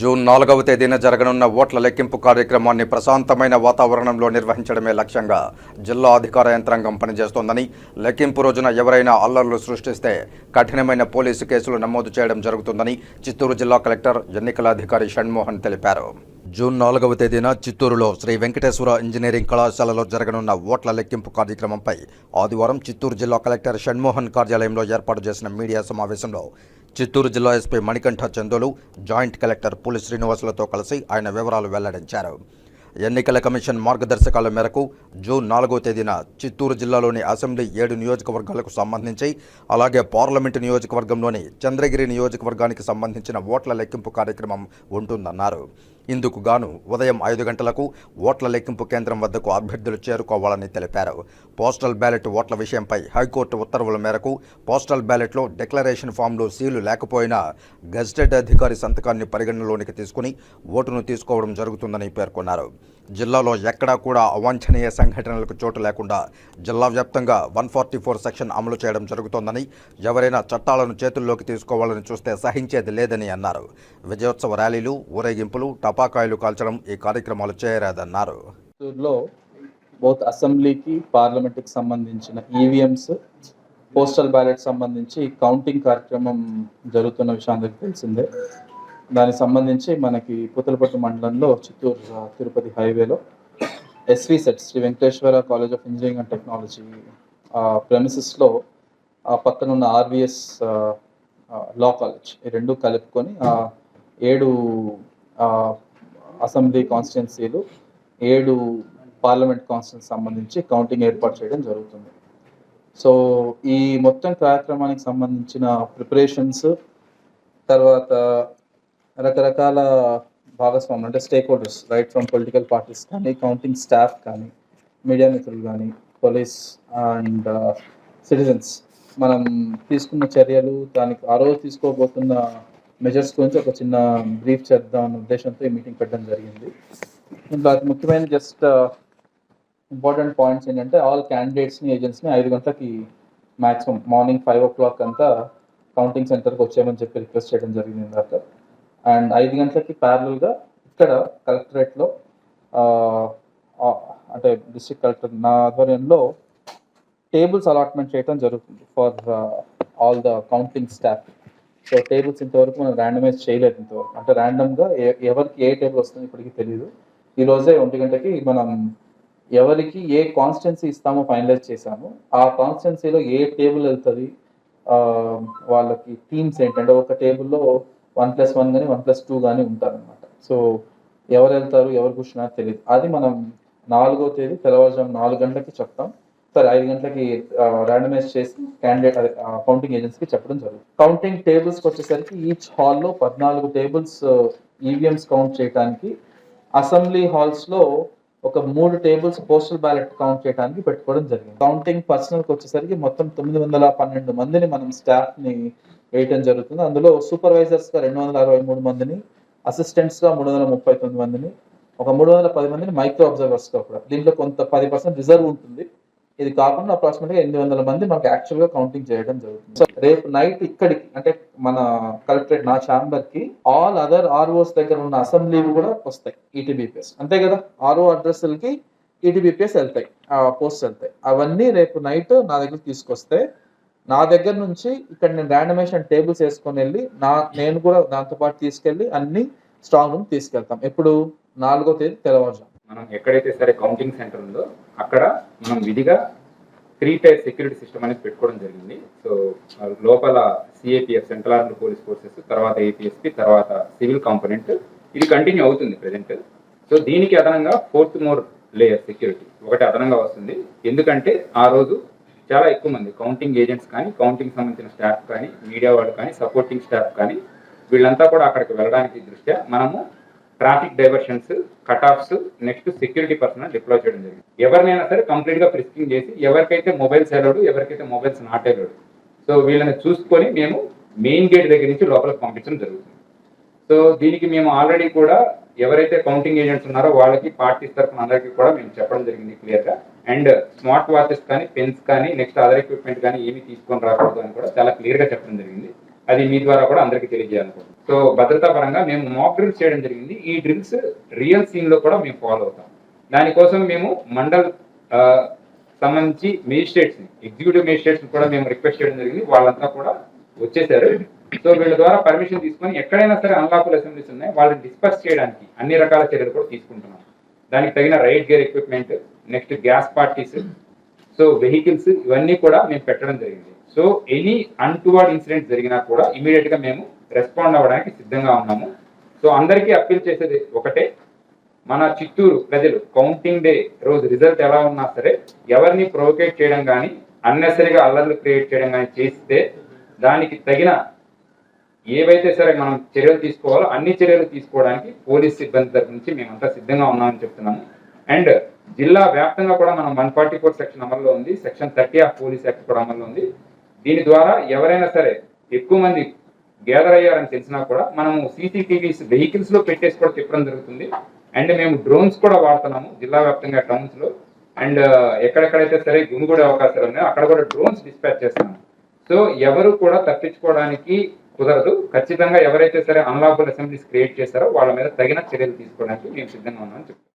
June నాలుగవ తేదీన జరగనున్న ఓట్ల లెక్కింపు కార్యక్రమాన్ని ప్రశాంతమైన వాతావరణంలో నిర్వహించడమే లక్ష్యంగా జిల్లా అధికార యంత్రాంగం పనిచేస్తోందని లెక్కింపు రోజున ఎవరైనా అల్లర్లు సృష్టిస్తే కఠినమైన పోలీసు కేసులు నమోదు చేయడం జరుగుతుందని చిత్తూరు జిల్లా కలెక్టర్ ఎన్నికల అధికారి షణ్మోహన్ తెలిపారు. జూన్ నాలుగవ తేదీన చిత్తూరులో శ్రీ వెంకటేశ్వర ఇంజనీరింగ్ కళాశాలలో జరగనున్న ఓట్ల లెక్కింపు కార్యక్రమంపై ఆదివారం చిత్తూరు జిల్లా కలెక్టర్ షణ్మోహన్ కార్యాలయంలో ఏర్పాటు చేసిన మీడియా సమావేశంలో చిత్తూరు జిల్లా SP Manikanta Chandolu joint collector Puli శ్రీనివాసులతో కలిసి ఆయన వివరాలు వెల్లడించారు. ఎన్నికల కమిషన్ మార్గదర్శకాల మేరకు జూన్ నాలుగో తేదీన చిత్తూరు జిల్లాలోని అసెంబ్లీ ఏడు నియోజకవర్గాలకు సంబంధించి అలాగే పార్లమెంటు నియోజకవర్గంలోని చంద్రగిరి నియోజకవర్గానికి సంబంధించిన ఓట్ల లెక్కింపు కార్యక్రమం ఉంటుందన్నారు. ఇందుకు గాను ఉదయం ఐదు గంటలకు ఓట్ల లెక్కింపు కేంద్రం వద్దకు అభ్యర్థులు చేరుకోవాలని తెలిపారు. పోస్టల్ బ్యాలెట్ ఓట్ల విషయంపై హైకోర్టు ఉత్తర్వుల మేరకు పోస్టల్ బ్యాలెట్లో డిక్లరేషన్ ఫామ్లో సీలు లేకపోయినా గజెటెడ్ అధికారి సంతకాన్ని పరిగణనలోనికి తీసుకుని ఓటును తీసుకోవడం జరుగుతుందని పేర్కొన్నారు. జిల్లాలో ఎక్కడా కూడా అవాంఛనీయ సంఘటనలకు చోటు లేకుండా జిల్లా వ్యాప్తంగా వన్ ఫార్టీ ఫోర్ సెక్షన్ అమలు చేయడం జరుగుతోందని ఎవరైనా చట్టాలను చేతుల్లోకి తీసుకోవాలని చూస్తే సహించేది లేదని అన్నారు. విజయోత్సవ ర్యాలీలు ఊరేగింపులు టపాకాయలు కాల్చడం ఈ కార్యక్రమాలు చేయరాదన్నారు చిత్తూరులో బోత్ అసెంబ్లీకి పార్లమెంట్కి సంబంధించిన ఈవీఎంస్ పోస్టల్ బ్యాలెట్ సంబంధించి కౌంటింగ్ కార్యక్రమం జరుగుతున్న విషయం అందరికీ తెలిసిందే. దానికి సంబంధించి మనకి పుతలపట్టు మండలంలో చిత్తూరు తిరుపతి హైవేలో SV set Sri Venkateswara college of engineering and technology ప్రెమిసెస్లో ఆ పక్కన ఉన్న ఆర్వీఎస్ లా కాలేజ్ ఈ రెండు కలుపుకొని ఏడు అసెంబ్లీ కాన్స్టిట్యున్సీలు ఏడు పార్లమెంట్ కాన్స్టిట్యున్సీ సంబంధించి కౌంటింగ్ ఏర్పాటు చేయడం జరుగుతుంది. సో ఈ మొత్తం కార్యక్రమానికి సంబంధించిన ప్రిపరేషన్స్ తర్వాత రకరకాల భాగస్వాములు అంటే stake holders right from political parties కానీ కౌంటింగ్ స్టాఫ్ కానీ మీడియా మిత్రులు కానీ పోలీస్ అండ్ సిటిజన్స్ మనం తీసుకున్న చర్యలు దానికి ఆ రోజు తీసుకోబోతున్న మెజర్స్ గురించి ఒక చిన్న బ్రీఫ్ చేద్దాం అన్న ఉద్దేశంతో ఈ మీటింగ్ పెట్టడం జరిగింది. ఇందులో అతి ముఖ్యమైన జస్ట్ ఇంపార్టెంట్ పాయింట్స్ ఏంటంటే ఆల్ క్యాండిడేట్స్ని ఏజెంట్స్ని ఐదు గంటలకి maximum morning five o'clock అంతా కౌంటింగ్ సెంటర్కి వచ్చేయమని చెప్పి రిక్వెస్ట్ చేయడం జరిగింది ఇందాక. అండ్ ఐదు గంటలకి ప్యారలల్గా ఇక్కడ కలెక్టరేట్లో uh, uh, అంటే డిస్ట్రిక్ట్ కలెక్టర్ నా ఆధ్వర్యంలో టేబుల్స్ అలాట్మెంట్ చేయడం జరుగుతుంది for all the counting staff so tables ఇంతవరకు మనం ర్యాండమైజ్ చేయలేదు ఇంతవరకు. అంటే ర్యాండమ్గా ఎవరికి ఏ టేబుల్ వస్తుంది ఇప్పటికి తెలియదు ఈ రోజే ఒంటి గంటకి మనం ఎవరికి ఏ కాన్స్టెన్సీ ఇస్తామో ఫైనలైజ్ చేశాము. ఆ కాన్స్టెన్సీలో ఏ టేబుల్ వెళ్తుంది వాళ్ళకి టీమ్స్ ఏంటంటే ఒక టేబుల్లో వన్ ప్లస్ వన్ కానీ వన్ ప్లస్ టూ కానీ ఉంటారనమాట సో ఎవరు వెళ్తారు ఎవరు కూర్చున్నారో తెలియదు అది మనం నాలుగో తేదీ తెల్లవారుజాము నాలుగు గంటలకి చెప్తాం. సరే ఐదు గంటలకి ర్యాండమైజ్ చేసి క్యాండిడేట్ కౌంటింగ్ ఏజెన్సీకి చెప్పడం జరుగుతుంది. కౌంటింగ్ టేబుల్స్కి వచ్చేసరికి ఈచ్ హాల్లో పద్నాలుగు టేబుల్స్ ఈవీఎంస్ కౌంట్ చేయడానికి అసెంబ్లీ హాల్స్లో ఒక మూడు టేబుల్స్ పోస్టల్ బ్యాలెట్ కౌంట్ చేయడానికి పెట్టుకోవడం జరిగింది. కౌంటింగ్ పర్సనల్కి వచ్చేసరికి మొత్తం తొమ్మిది వందల పన్నెండు మందిని మనం స్టాఫ్ని వేయటం జరుగుతుంది. అందులో సూపర్వైజర్స్గా రెండు వందల అరవై మూడు మందిని అసిస్టెంట్స్గా మూడు వందల ముప్పై తొమ్మిది మందిని ఒక మూడు వందల పది మందిని మైక్రో అబ్జర్వర్స్గా కూడా. దీంట్లో కొంత పది పర్సెంట్ రిజర్వ్ ఉంటుంది. ఇది కాకుండా అప్రాక్సిమేట్గా ఎనిమిది వందల మంది మనకి యాక్చువల్గా కౌంటింగ్ చేయడం జరుగుతుంది. సో రేపు నైట్ ఇక్కడికి అంటే మన కలెక్టరేట్ నా ఛాంబర్కి ఆల్ అదర్ ఆర్ఓస్ దగ్గర ఉన్న అసెంబ్లీలు కూడా వస్తాయి ఈటీబీపీఎస్ అంతే కదా? ఆర్ఓ అడ్రస్లకి ఈటీబీపీఎస్ వెళ్తాయి ఆ పోస్ట్ వెళ్తాయి. అవన్నీ రేపు నైట్ నా దగ్గర తీసుకొస్తే నా దగ్గర నుంచి ఇక్కడ నేను ర్యాండమేషన్ టేబుల్స్ వేసుకొని వెళ్ళి నా నేను కూడా దాంతో పాటు తీసుకెళ్ళి అన్ని స్ట్రాంగ్ రూమ్ తీసుకెళ్తాం. ఎప్పుడు? నాలుగో తేదీ తెల్లవారుజాము. మనం ఎక్కడైతే సరే కౌంటింగ్ సెంటర్ ఉందో అక్కడ మనం విధిగా త్రీ టైర్ సెక్యూరిటీ సిస్టమ్ అనేది పెట్టుకోవడం జరిగింది. సో లోపల CAPF central armed police forces తర్వాత ఏపీఎస్పి తర్వాత సివిల్ కాంపోనెంట్ ఇది కంటిన్యూ అవుతుంది ప్రజెంట్ సో దీనికి అదనంగా ఫోర్త్ మోర్ లేయర్ సెక్యూరిటీ ఒకటి అదనంగా వస్తుంది. ఎందుకంటే ఆ రోజు చాలా ఎక్కువ మంది కౌంటింగ్ ఏజెంట్స్ కానీ కౌంటింగ్ సంబంధించిన స్టాఫ్ కానీ మీడియా వాళ్ళు కానీ సపోర్టింగ్ స్టాఫ్ కానీ వీళ్ళంతా కూడా అక్కడికి వెళ్ళడానికి దృష్ట్యా మనము traffic diversions cut offs next security personnel deploy చేయడం జరిగింది. ఎవరినైనా సరే కంప్లీట్గా ప్రిస్కింగ్ చేసి ఎవరికైతే మొబైల్స్ అయ్యాడు ఎవరికైతే మొబైల్స్ నాట్ ఎలవడు సో వీళ్ళని చూసుకొని మేము మెయిన్ గేట్ దగ్గర నుంచి లోపలికి పంపించడం జరుగుతుంది. సో దీనికి మేము ఆల్రెడీ కూడా ఎవరైతే కౌంటింగ్ ఏజెంట్స్ ఉన్నారో వాళ్ళకి పార్టీస్ తరఫున అందరికీ కూడా మేము చెప్పడం జరిగింది క్లియర్గా అండ్ స్మార్ట్ వాచెస్ కానీ పెన్స్ కానీ నెక్స్ట్ అదర్ ఎక్విప్మెంట్ కానీ ఏమి తీసుకొని రాకూడదు అని కూడా చాలా క్లియర్గా చెప్పడం జరిగింది. అది మీ ద్వారా కూడా అందరికీ తెలియజేయాలనుకుంటున్నాను సో భద్రతా పరంగా మేము మాక్ డ్రిల్స్ చేయడం జరిగింది. ఈ డ్రిల్స్ రియల్ సీన్లో కూడా మేము ఫాలో అవుతాం. దానికోసం మేము మండల్ సంబంధించి మేజిస్ట్రేట్స్ని ఎగ్జిక్యూటివ్ మేజిస్ట్రేట్స్ కూడా మేము రిక్వెస్ట్ చేయడం జరిగింది. వాళ్ళంతా కూడా వచ్చేసారు. సో వీళ్ళ ద్వారా పర్మిషన్ తీసుకొని ఎక్కడైనా సరే అన్లాఫుల్ అసెంబ్లీస్ ఉన్నాయి వాళ్ళని డిస్పర్స్ చేయడానికి అన్ని రకాల చర్యలు కూడా తీసుకుంటున్నాం. దానికి తగిన right gear equipment next gas parties so vehicles ఇవన్నీ కూడా మేము పెట్టడం జరిగింది. సో ఎనీ అన్టువర్డ్ ఇన్సిడెంట్ జరిగినా కూడా ఇమీడియట్గా మేము రెస్పాండ్ అవ్వడానికి సిద్ధంగా ఉన్నాము. సో అందరికీ అప్పీల్ చేసేది ఒకటే మన చిత్తూరు ప్రజలు కౌంటింగ్ డే రోజు రిజల్ట్ ఎలా ఉన్నా సరే ఎవరిని ప్రొవోకేట్ చేయడం కానీ అన్నెసరిగా అల్లర్లు క్రియేట్ చేయడం కానీ చేస్తే దానికి తగిన ఏవైతే సరే మనం చర్యలు తీసుకోవాలో అన్ని చర్యలు తీసుకోవడానికి పోలీస్ సిబ్బంది తరపు నుంచి మేమంతా సిద్ధంగా ఉన్నామని చెప్తున్నాము. అండ్ జిల్లా వ్యాప్తంగా కూడా మనం వన్ ఫార్టీ ఫోర్ సెక్షన్ అమల్లో ఉంది section thirty of police act కూడా అమల్లో ఉంది. దీని ద్వారా ఎవరైనా సరే ఎక్కువ మంది గ్యాదర్ అయ్యారని తెలిసినా కూడా మనము సీసీటీవీస్ వెహికల్స్లో పెట్టేసి కూడా చెప్పడం జరుగుతుంది. అండ్ మేము డ్రోన్స్ కూడా వాడుతున్నాము జిల్లా వ్యాప్తంగా టౌన్స్లో. అండ్ uh, ఎక్కడెక్కడైతే సరే గుమిగూడే అవకాశాలు ఉన్నాయో అక్కడ కూడా డ్రోన్స్ డిస్పాచ్ చేస్తున్నాము సో ఎవరు కూడా తప్పించుకోవడానికి కుదరదు. ఖచ్చితంగా ఎవరైతే సరే అన్లాఫుల్ అసెంబ్లీస్ క్రియేట్ చేశారో వాళ్ళ మీద తగిన చర్యలు తీసుకోవడానికి మేము సిద్ధంగా ఉన్నామని చెప్తాం